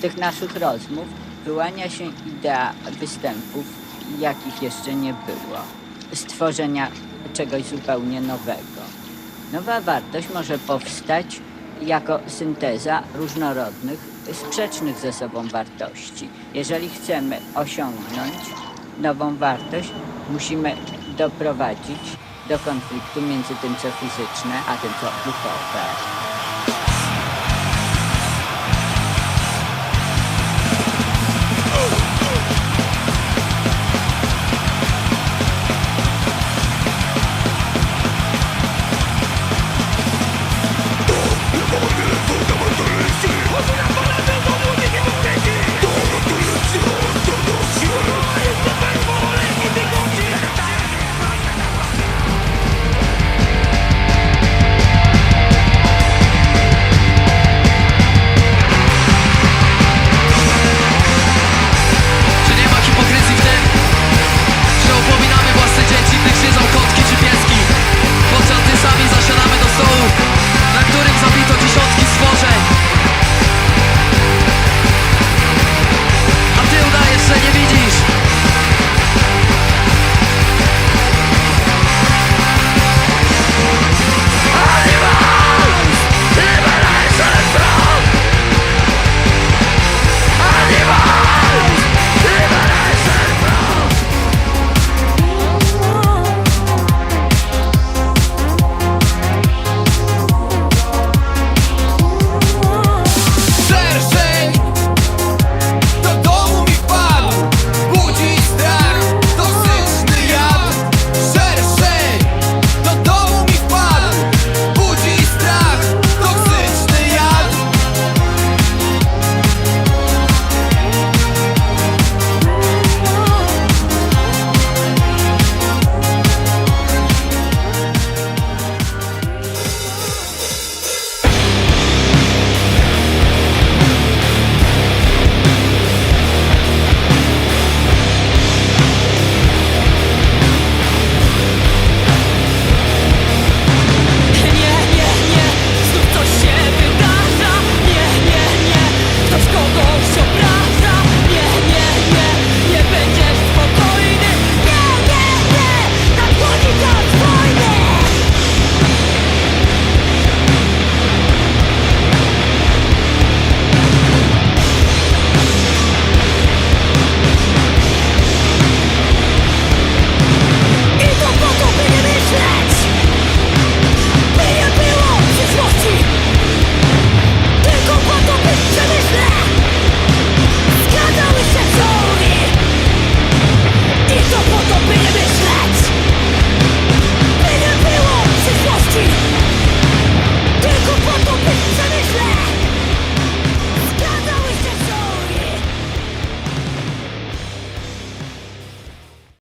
tych naszych rozmów wyłania się idea występów, jakich jeszcze nie było. Stworzenia czegoś zupełnie nowego. Nowa wartość może powstać jako synteza różnorodnych, sprzecznych ze sobą wartości. Jeżeli chcemy osiągnąć nową wartość, musimy doprowadzić do konfliktu między tym, co fizyczne, a tym, co duchowe.